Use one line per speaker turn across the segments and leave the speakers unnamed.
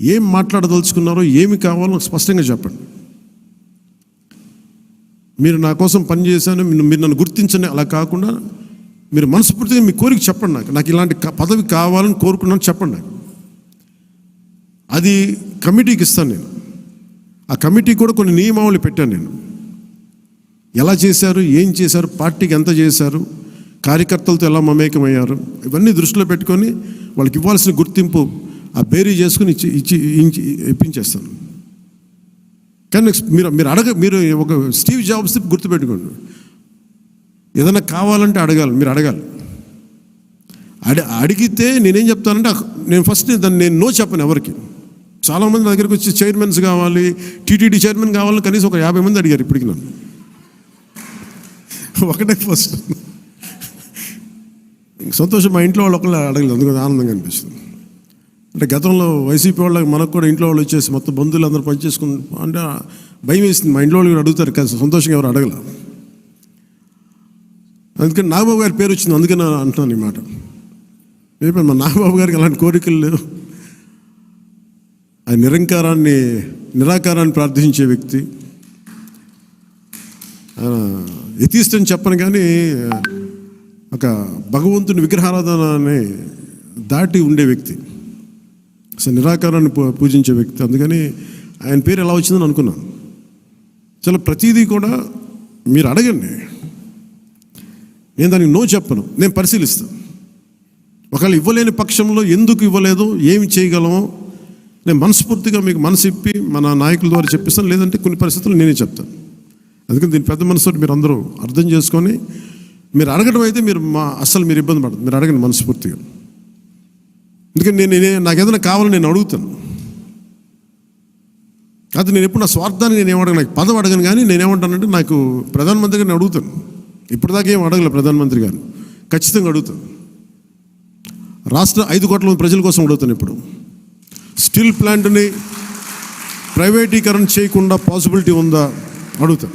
ఏం మాట్లాడదలుచుకున్నారో ఏమి కావాలో స్పష్టంగా చెప్పండి. మీరు నా కోసం పనిచేశాను మీరు మీరు నన్ను గుర్తించండి అలా కాకుండా మీరు మనస్ఫూర్తిగా మీ కోరిక చెప్పండి నాకు. నాకు ఇలాంటి పదవి కావాలని కోరుకున్నాను చెప్పండి నాకు. అది కమిటీకి ఇస్తాను నేను. ఆ కమిటీ కూడా కొన్ని నియమావళి పెట్టాను నేను. ఎలా చేశారు ఏం చేశారు పార్టీకి ఎంత చేశారు కార్యకర్తలతో ఎలా మమేకమయ్యారు ఇవన్నీ దృష్టిలో పెట్టుకొని వాళ్ళకి ఇవ్వాల్సిన గుర్తింపు ఆ బేరీ చేసుకుని ఇచ్చి ఇచ్చి ఇచ్చి ఇప్పించేస్తాను. కానీ మీరు మీరు అడగ మీరు ఒక స్టీవ్ జాబ్స్ గుర్తుపెట్టుకోండి. ఏదైనా కావాలంటే అడగాలి మీరు అడగాలి. అడి అడిగితే నేనేం చెప్తానంటే నేను ఫస్ట్ దాన్ని నేను నో చెప్పను ఎవరికి. చాలామంది నా దగ్గరికి వచ్చి చైర్మన్స్ కావాలి టీటీడీ చైర్మన్ కావాలని కనీసం ఒక యాభై మంది అడిగారు ఇప్పటికి నన్ను. ఒకటే ఫస్ట్. సంతోషం మా ఇంట్లో వాళ్ళు ఒకళ్ళు అడగలేదు అందుకని ఆనందంగా అనిపిస్తుంది. అంటే గతంలో వైసీపీ వాళ్ళకి మనకు కూడా ఇంట్లో వాళ్ళు వచ్చేసి మొత్తం బంధువులు అందరూ పనిచేసుకుని అంటే భయం వేసింది. మా ఇంట్లో వాళ్ళు కూడా అడుగుతారు కానీ సంతోషంగా ఎవరు అడగల. అందుకని నాగబాబు గారి పేరు వచ్చింది అందుకని నేను అంటున్నాను ఈ మాట. చెప్పాను మా నాగబాబు గారికి అలాంటి కోరికలు లేవు. ఆయన నిరంకారాన్ని నిరాకారాన్ని ప్రార్థించే వ్యక్తి. ఎథీస్ట్ అని చెప్పను కానీ ఒక భగవంతుని విగ్రహారాధనని దాటి ఉండే వ్యక్తి. అసలు నిరాకారాన్ని పూ- పూజించే వ్యక్తి. అందుకని ఆయన పేరు ఎలా వచ్చిందని అనుకున్నాను. చాలా ప్రతిదీ కూడా మీరు అడగండి. నేను దానికి నో చెప్పను. నేను పరిశీలిస్తాను. ఒకవేళ ఇవ్వలేని పక్షంలో ఎందుకు ఇవ్వలేదు ఏమి చేయగలమో నేను మనస్ఫూర్తిగా మీకు మనసు ఇప్పి మన నాయకుల ద్వారా చెప్పిస్తాను. లేదంటే కొన్ని పరిస్థితులు నేనే చెప్తాను. అందుకని దీని పెద్ద మనసుతో మీరు అందరూ అర్థం చేసుకొని మీరు అడగడం అయితే మీరు మా అస్సలు మీరు ఇబ్బంది పడదు మీరు అడగండి మనస్ఫూర్తిగా. ఎందుకంటే నేను నాకు ఏదైనా కావాలని నేను అడుగుతాను. అది నేను ఎప్పుడు నా స్వార్థాన్ని నేను ఏమడగను నాకు పదం అడగను కానీ నేను ఏమంటానంటే నాకు ప్రధానమంత్రి గారిని అడుగుతాను. ఇప్పటిదాకా ఏం అడగలే ప్రధానమంత్రి గారు. ఖచ్చితంగా అడుగుతాను. రాష్ట్ర ఐదు కోట్ల మంది ప్రజల కోసం అడుగుతాను ఇప్పుడు. స్టీల్ ప్లాంట్ని ప్రైవేటీకరణ చేయకుండా పాసిబిలిటీ ఉందా? అడుగుతాను.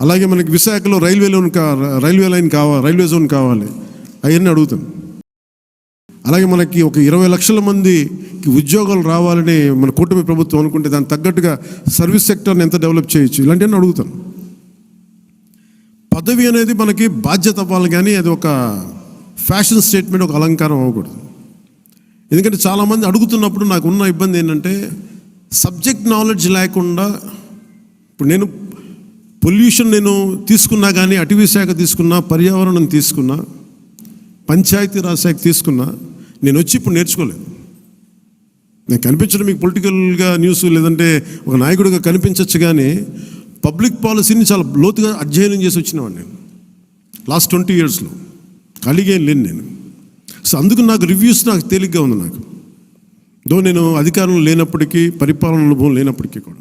అలాగే మనకి విశాఖలో రైల్వే లోన్ కా రైల్వే లైన్ కావాలి రైల్వే జోన్ కావాలి. అవన్నీ అడుగుతాను. అలాగే మనకి ఒక ఇరవై లక్షల మందికి ఉద్యోగాలు రావాలని మన కూటమి ప్రభుత్వం అనుకుంటే దానికి తగ్గట్టుగా సర్వీస్ సెక్టర్ని ఎంత డెవలప్ చేయొచ్చు? ఇలాంటివన్నీ అడుగుతాను. పదవి అనేది మనకి బాధ్యత అవ్వాలి కానీ అది ఒక ఫ్యాషన్ స్టేట్మెంట్ ఒక అలంకారం అవ్వకూడదు. ఎందుకంటే చాలామంది అడుగుతున్నప్పుడు నాకు ఉన్న ఇబ్బంది ఏంటంటే సబ్జెక్ట్ నాలెడ్జ్ లేకుండా ఇప్పుడు నేను పొల్యూషన్ నేను తీసుకున్నా కానీ అటవీ శాఖ తీసుకున్నా పర్యావరణం తీసుకున్నా పంచాయతీరాజ్ శాఖ తీసుకున్నా నేను వచ్చి ఇప్పుడు నేర్చుకోలేదు. నేను కనిపించడం మీకు పొలిటికల్గా న్యూస్ లేదంటే ఒక నాయకుడిగా కనిపించవచ్చు కానీ పబ్లిక్ పాలసీని చాలా లోతుగా అధ్యయనం చేసి వచ్చినవాడిని నేను. లాస్ట్ ట్వంటీ ఇయర్స్లో. ఖాళీగా లేను నేను. సో అందుకు నాకు రివ్యూస్ నాకు తేలిగ్గా ఉంది నాకు. దో నేను అధికారంలో లేనప్పటికీ పరిపాలన అనుభవం లేనప్పటికీ కూడా.